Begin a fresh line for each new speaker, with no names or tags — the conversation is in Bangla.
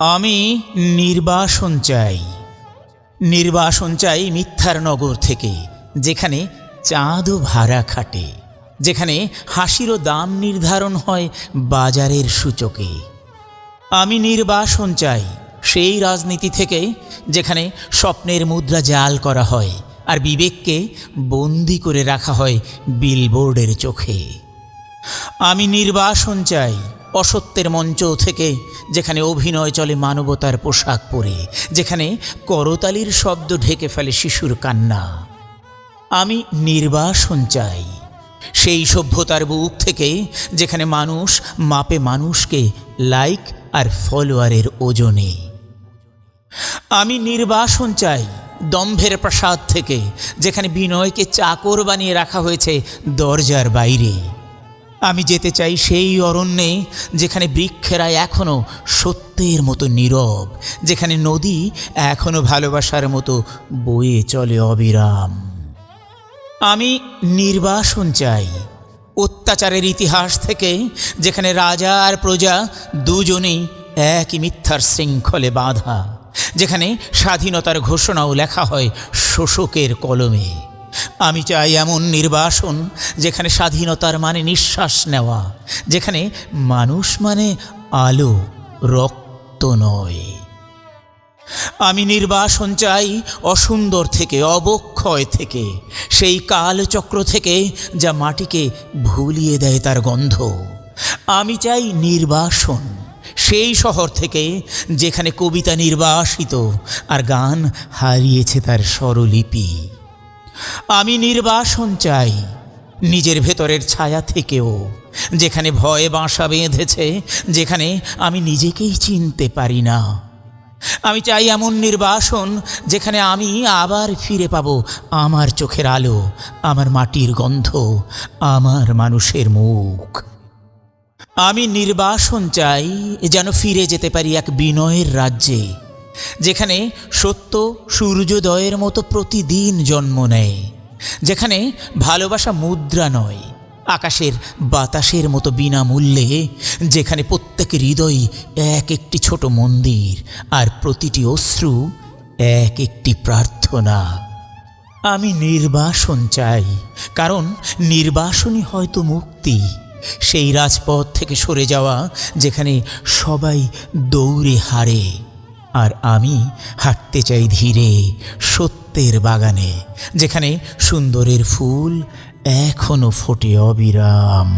আমি নির্বাসন চাই। নির্বাসন চাই মিথ্যার নগর থেকে, যেখানে চাঁদও ভাড়া খাটে, যেখানে হাসিরও দাম নির্ধারণ হয় বাজারের সূচকে। আমি নির্বাসন চাই সেই রাজনীতি থেকে, যেখানে স্বপ্নের মুদ্রা জাল করা হয় আর বিবেককে বন্দি করে রাখা হয় বিলবোর্ডের চোখে। আমি নির্বাসন চাই অসত্যের মঞ্চ থেকে যেখানে অভিনয় চলে মানবতার পোশাক পরে, যেখানে করতালির শব্দ ঢেকে ফেলে শিশুর কান্না। আমি নির্বাসন চাই। সেই সভ্যতার বুক থেকে যেখানে মানুষ মাপে মানুষকে লাইক আর ফলোয়ারের ওজনে। আমি নির্বাসন চাই দম্ভের প্রাসাদ থেকে, যেখানে বিনয়কে চাকর বানিয়ে রাখা হয়েছে দরজার বাইরে। আমি যেতে চাই সেই অরণ্যে যেখানে বৃক্ষেরা এখনও সত্যের মতো নীরব, যেখানে নদী এখনও ভালোবাসার মতো বয়ে চলে অবিরাম। আমি নির্বাসন চাই অত্যাচারের ইতিহাস থেকে, যেখানে রাজা আর প্রজা দুজনেই একই মিথ্যার শৃঙ্খলে বাঁধা, যেখানে স্বাধীনতার ঘোষণাও লেখা হয় শোষকের কলমে। আমি চাই এমন নির্বাসন যেখানে স্বাধীনতার মানে নিঃশ্বাস নেওয়া, যেখানে মানুষ মানে আলো, রক্ত নয়। আমি নির্বাসন চাই অসুন্দর থেকে, অবক্ষয় থেকে, সেই কালচক্র থেকে যা মাটিকে ভুলিয়ে দেয় তার গন্ধ। আমি চাই নির্বাসন সেই শহর থেকে যেখানে কবিতা নির্বাসিত আর গান হারিয়েছে তার স্বরলিপি। আমি নির্বাসন চাই নিজের ভেতরের ছায়া থেকেও, যেখানে ভয়ে বাসা বেঁধেছে, যেখানে আমি নিজেকেই চিনতে পারি না। আমি চাই এমন নির্বাসন যেখানে আমি আবার ফিরে পাবো আমার চোখের আলো, আমার মাটির গন্ধ, আমার মানুষের মুখ। আমি নির্বাসন চাই যেন ফিরে যেতে পারি এক বিনয়ের রাজ্যে যেখানে সত্য সূর্যোদয়ের মতো প্রতিদিন জন্ম নেয়, যেখানে ভালোবাসা মুদ্রা নয়, আকাশের বাতাসের মতো বিনামূল্যে, যেখানে প্রত্যেক হৃদয় এক একটি ছোট মন্দির আর প্রতিটি অশ্রু এক একটি প্রার্থনা। আমি নির্বাসন চাই, কারণ নির্বাসনই হয়তো মুক্তি। সেই রাজপথ থেকে সরে যাওয়া, যেখানে সবাই দৌড়ে হারে। আর আমি হাঁটতে চাই ধীরে সত্যের বাগানে যেখানে সুন্দরের ফুল এখনও ফোটে অবিরাম।